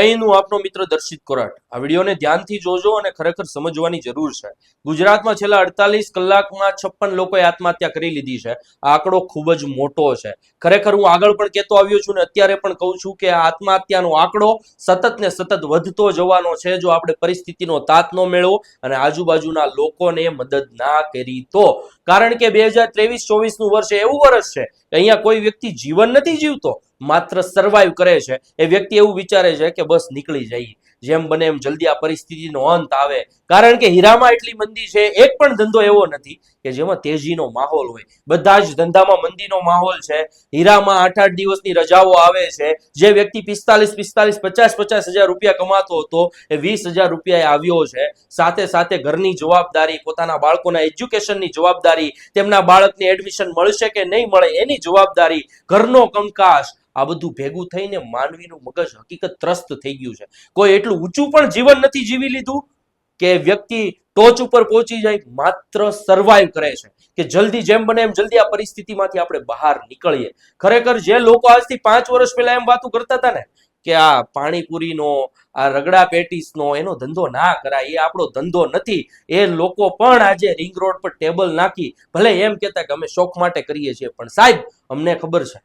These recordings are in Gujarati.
અહીંનું આપનો મિત્ર દર્શિત કોરાટ. આ વિડીયોને ધ્યાનથી જોજો અને ખરેખર સમજવાની જરૂર છે. ગુજરાતમાં છેલ્લા અડતાલીસ કલાકમાં છપ્પન લોકોએ આત્મહત્યા કરી લીધી છે. આ આંકડો ખૂબ જ મોટો છે. ખરેખર હું આગળ પણ કહેતો આવ્યો છું ને અત્યારે પણ કહું છું કે આ આત્મહત્યાનો આંકડો સતત ને સતત વધતો જવાનો છે જો આપણે પરિસ્થિતિનો તાત ન મેળવો અને આજુબાજુના લોકોને મદદ ના કરી તો. કારણ કે બે હજાર ત્રેવીસ ચોવીસનું વર્ષ એવું વર્ષ છે કે અહીંયા કોઈ વ્યક્તિ જીવન નથી જીવતો. માત્ર સર્વાઈવ કરે છે. એ વ્યક્તિ એવું વિચારે છે કે બસ નીકળી જઈએ. જેમ બને એમ જલ્દી આ પરિસ્થિતિનો અંત આવે. કારણ કે હીરામાં એટલી મંદી છે, એક પણ ધંધો એવો નથી કે જેમાં તેજીનો માહોલ હોય. બધા જ ધંધામાં મંદીનો માહોલ છે. હીરામાં આઠ આઠ દિવસની રજાઓ આવે છે. જે વ્યક્તિ પિસ્તાલીસ પિસ્તાલીસ, પચાસ પચાસ હજાર રૂપિયા કમાતો હતો, એ વીસ હજાર રૂપિયા આવ્યો છે. સાથે સાથે ઘરની જવાબદારી, પોતાના બાળકોના એજ્યુકેશનની જવાબદારી, તેમના બાળકને એડમિશન મળશે કે નહીં મળે એની જવાબદારી, ઘરનો કંકાસ આ બધું ભેગું થઈને માનવીનું મગજ હકીકત ત્રસ્ત થઈ ગયું છે. કોઈ એટલું ઊંચું પણ જીવન નથી જીવી લીધું કે વ્યક્તિ ટોચ ઉપર પહોંચી જાય, માત્ર સર્વાઈવ કરે છે. કે જલ્દી જેમ બને એમ જલ્દી આ પરિસ્થિતિમાંથી આપણે બહાર નીકળીએ. ખરેખર જે લોકો આજથી પાંચ વર્ષ પહેલા એમ વાતું કરતા હતા ને, કે આ પાણીપુરીનો, આ રગડા પેટીસનો, એનો ધંધો ના કરાય, એ આપણો ધંધો નથી, એ લોકો પણ આજે રિંગ રોડ પર ટેબલ નાખી, ભલે એમ કહેતા કે અમે શોખ માટે કરીએ છીએ, પણ સાહેબ, અમને ખબર છે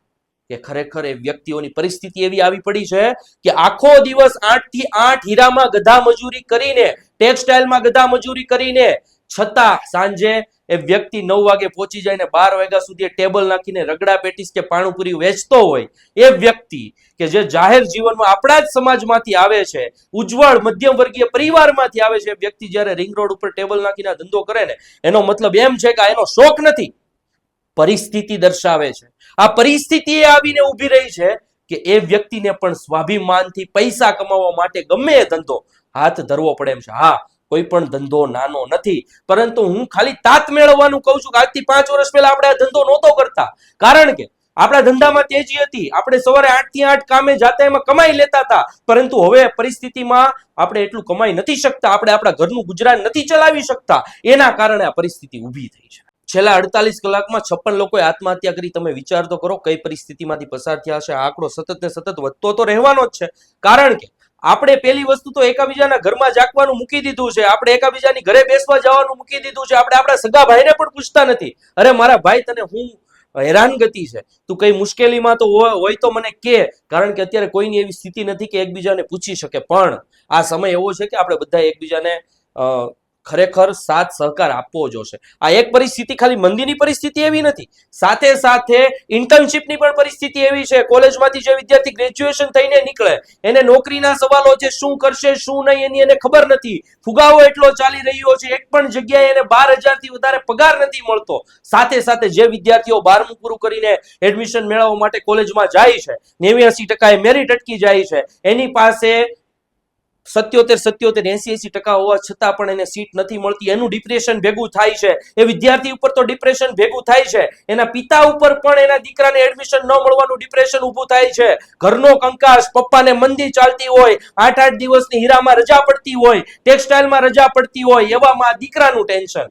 કે ખરેખર એ વ્યક્તિઓની પરિસ્થિતિ એવી આવી પડી છે કે આખો દિવસ આઠથી આઠ હીરામાં ગધા મજૂરી કરીને ટેક્સટાઇલમાં ગધા મજૂરી કરીને, છતાં સાંજે એ વ્યક્તિ નવ વાગે પહોંચી જાય ને બાર વાગ્યા સુધી ટેબલ નાખીને રગડા પેટીસ કે પાણીપુરી વેચતો હોય, એ વ્યક્તિ કે જે જાહેર જીવનમાં આપણા જ સમાજમાંથી આવે છે, ઉજ્જવળ મધ્યમ વર્ગીય પરિવારમાંથી આવે છે વ્યક્તિ જ્યારે રિંગ રોડ ઉપર ટેબલ નાખીને ધંધો કરે ને, એનો મતલબ એમ છે કે એનો શોખ નથી. પરિસ્થિતિ દર્શાવે છે. આ પરિસ્થિતિ એ આવીને ઊભી રહી છે કે એ વ્યક્તિને પણ સ્વાભિમાનથી પૈસા કમાવવા માટે ગમે એ ધંધો હાથ ધરવો પડે એમ છે. હા, કોઈ પણ ધંધો નાનો નથી. પરંતુ હું ખાલી તાત મેળવવાનું કહું છું કે આજથી પાંચ વર્ષ પહેલા આપણે આ ધંધો નહોતો કરતા. કારણ કે આપણા ધંધામાં તેજી હતી. આપણે સવારે આઠથી આઠ કામે જાતા એમાં કમાઈ લેતા હતા. પરંતુ હવે પરિસ્થિતિમાં આપણે એટલું કમાઈ નથી શકતા. આપણે આપણા ઘરનું ગુજરાન નથી ચલાવી શકતા. એના કારણે આ પરિસ્થિતિ ઊભી થઈ છે. છેલ્લા અડતાલીસ કલાકમાં છપ્પન લોકોએ આત્મહત્યા કરી. તમે વિચાર તો કરો કઈ પરિસ્થિતિમાંથી પસાર થયા છે? આંકડો સતત ને સતત વધતો તો રહેવાનો જ છે. કારણ કે આપણે પેલી વસ્તુ તો એકાબીજાના ઘરમાં જાગવાનું મૂકી દીધું છે. આપણે એકાબીજાની ઘરે બેસવા જવાનું મૂકી દીધું છે. આપણે આપણા સગા ભાઈને પણ પૂછતા નથી. અરે મારા ભાઈ તને હું હેરાનગતિ છે? તું કઈ મુશ્કેલીમાં તો હોય તો મને કે. કારણ કે અત્યારે કોઈની એવી સ્થિતિ નથી કે એકબીજાને પૂછી શકે. પણ આ સમય એવો છે કે આપણે બધા એકબીજાને અ, ખરેખર સાથ સહકાર આપવો જોશે. આ એક પરિસ્થિતિ ખાલી મંદીની પરિસ્થિતિ એવી નથી. સાથે સાથે ઇન્ટર્નશિપની પણ પરિસ્થિતિ એવી છે. કોલેજમાંથી જે વિદ્યાર્થી ગ્રેજ્યુએશન થઈને નીકળે, એને નોકરીના સવાલો છે, શું કરશે, શું નહીં એની એને ખબર નથી. ફુગાવો એટલો ચાલી રહ્યો છે, એક પણ જગ્યાએ એને બાર હજારથી વધારે પગાર નથી મળતો. સાથે સાથે જે વિદ્યાર્થીઓ બારમું પૂરું કરીને એડમિશન મેળવવા માટે કોલેજમાં જાય છે, નેવ્યાસી ટકા એ મેરિટ અટકી જાય છે, એની પાસે સત્યોતેર સત્યોતેર એસી એસી ટકા હોવા છતાં પણ એને સીટ નથી મળતી. એનું ડિપ્રેશન ભેગું થાય છે. એ વિદ્યાર્થી ઉપર તો ડિપ્રેશન ભેગું થાય છે. એના પિતા ઉપર પણ એના દીકરાને એડમિશન ન મળવાનું ડિપ્રેશન ઊભું થાય છે. ઘરનો કંકાસ, પપ્પાને મંદી ચાલતી હોય આઠ આઠ દિવસની હીરામાં રજા પડતી હોય ટેક્સટાઇલમાં રજા પડતી હોય, એવામાં દીકરાનું ટેન્શન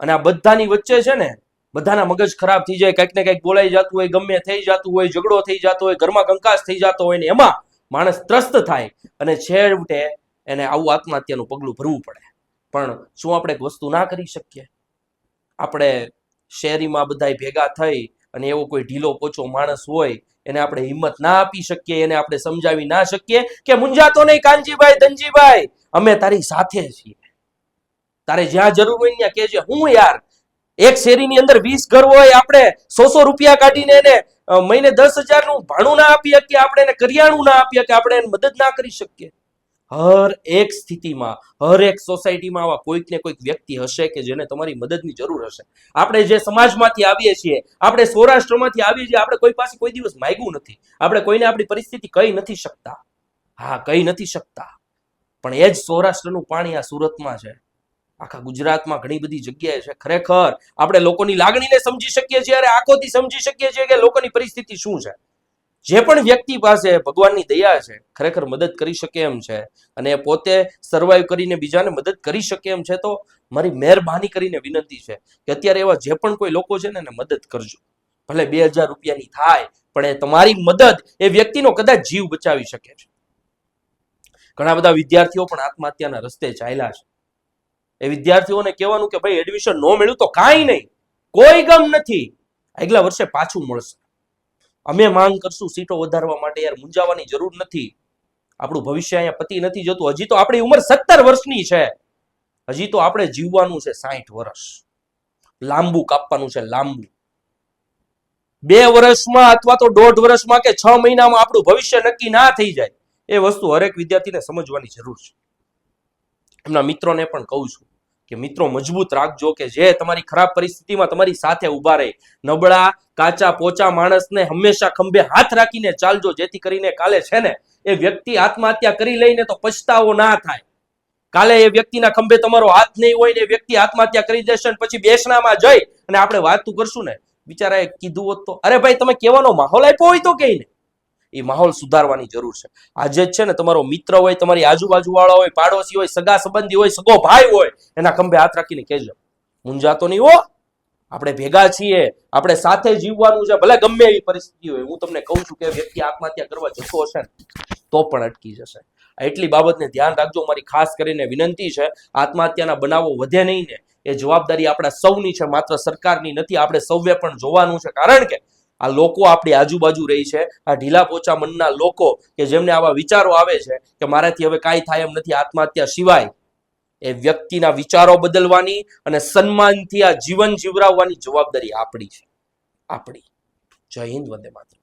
અને આ બધાની વચ્ચે છે ને, બધાના મગજ ખરાબ થઈ જાય. કંઈક ને કંઈક બોલાઈ જતું હોય, ગમે થઈ જતું હોય, ઝઘડો થઈ જતો હોય, ઘરમાં કંકાસ થઈ જતો હોય ને, એમાં માણસ ત્રસ્ત થાય અને છેવટે એને આવું આત્મહત્યાનું પગલું ભરવું પડે. પણ શું આપણે એક વસ્તુ ના કરી શકીએ? આપણે શેરીમાં બધાય ભેગા થઈ અને એવો કોઈ ઢીલો પોચો માણસ હોય, એને આપણે હિંમત ના આપી શકીએ, એને આપણે સમજાવી ના શકીએ કે મુંજાતો નહીં કાનજીભાઈ, ધનજીભાઈ, અમે તારી સાથે છીએ. તારે જ્યાં જરૂર હોય ત્યાં કહેજે, હું યાર એક શેરીની અંદર વીસ ઘર હોય, આપણે સો સો રૂપિયા કાઢીને એને મહિને દસ હજારનું ભાણું ના આપી શકીએ આપણે એને કરિયાણું ના આપી શકીએ આપણે એને મદદ ના કરી શકીએ. હર એક સ્થિતિમાં, હર એક સોસાયટીમાં આવા કોઈક ને કોઈક વ્યક્તિ હશે કે જેને તમારી મદદની જરૂર હશે. આપણે જે સમાજમાંથી આવીએ છીએ, આપણે સૌરાષ્ટ્રમાંથી આવીએ છીએ, આપણે કોઈ પાસે કોઈ દિવસ માગ્યું નથી. આપણે કોઈને આપણી પરિસ્થિતિ કહી નથી શકતા. હા, કહી નથી શકતા. પણ એ જ સૌરાષ્ટ્રનું પાણી આ સુરતમાં છે. આખા ગુજરાતમાં ઘણી બધી જગ્યાએ છે. ખરેખર આપણે લોકોની લાગણીને સમજી શકીએ છીએ, અને આંખોથી સમજી શકીએ છીએ કે લોકોની પરિસ્થિતિ શું છે. જે પણ વ્યક્તિ પાસે ભગવાનની દયા છે, ખરેખર મદદ કરી શકે એમ છે, અને પોતે સર્વાઈવ કરીને બીજાને મદદ કરી શકે એમ છે, તો મારી મહેરબાની કરીને વિનંતી છે કે અત્યારે એવા જે પણ કોઈ લોકો છે ને, એને મદદ કરજો. ભલે બે હજાર રૂપિયાની થાય, પણ એ તમારી મદદ એ વ્યક્તિનો કદાચ જીવ બચાવી શકે છે. ઘણા બધા વિદ્યાર્થીઓ પણ આત્મહત્યાના રસ્તે ચાલ્યા છે. એ વિદ્યાર્થીઓને કહેવાનું કે ભાઈ એડમિશન ન મળ્યું તો કાંઈ નહીં. કોઈ ગમ નથી. આગલા વર્ષે પાછું મળશે. અમે માંગ કરશું સીટો વધારવા માટે યાર મૂંઝાવાની જરૂર નથી. આપણું ભવિષ્ય અહીંયા પતિ નથી જતું. હજી તો આપણી ઉંમર સત્તર વર્ષની છે. હજી તો આપણે જીવવાનું છે સાઠ વર્ષ. લાંબુ કાપવાનું છે લાંબુ. બે વર્ષમાં અથવા તો દોઢ વર્ષમાં કે છ મહિનામાં આપણું ભવિષ્ય નક્કી ના થઈ જાય. એ વસ્તુ હરેક વિદ્યાર્થીને સમજવાની જરૂર છે. એમના મિત્રોને પણ કહું છું. કે મિત્રો મજબૂત રાખજો કે જે તમારી ખરાબ પરિસ્થિતિમાં તમારી સાથે ઊભા રહે. નબળા, કાચા, પોચા માણસને હંમેશા ખંભે હાથ રાખીને ચાલજો, જેથી કરીને કાલે છે ને એ વ્યક્તિ આત્મહત્યા કરી લઈને તો પછતાવો ના થાય. કાલે એ વ્યક્તિના ખંભે તમારો હાથ નહીં હોય ને વ્યક્તિ આત્મહત્યા કરી દેશે પછી બેસણામાં જઈ અને આપણે વાતું કરશું ને. બિચારાએ કીધું હોત તો, અરે ભાઈ, તમે કેવાનો માહોલ આપ્યો હોય તો કઈ ને એ માહોલ સુધારવાની જરૂર છે. આજે જ છે ને તમારો મિત્ર હોય, તમારી આજુબાજુ વાળા હોય, પાડોશી હોય, સગા સંબંધી હોય, સગો ભાઈ હોય, એના ખંભે હાથ રાખીને કહેજો. મુંજાતો નહીં હો. આપણે ભેગા છીએ, આપણે સાથે જીવવાનું છે, ભલે ગમે એવી પરિસ્થિતિ હોય. હું તમને કહું છું કે વ્યક્તિ આત્મહત્યા કરવા જતો હશે તો પણ અટકી જશે. એટલી બાબતને ધ્યાન રાખજો. મારી ખાસ કરીને વિનંતી છે, આત્મહત્યાના બનાવો વધે નહીં ને. એ જવાબદારી આપણા સૌની છે, માત્ર સરકારની નથી, આપણે સૌએ પણ જોવાનું છે. કારણ કે આ લોકો આપણી આજુબાજુ રહી છે. આ ઢીલા પોચા મનના લોકો કે જેમને આવા વિચારો આવે છે કે મારાથી હવે કાંઈ થાય એમ નથી, આત્મહત્યા સિવાય એ વ્યક્તિના વિચારો બદલવાની અને સન્માનથી આ જીવન જીવરાવવાની જવાબદારી આપણી છે. આપણી. જય હિન્દ, વંદે માતરમ.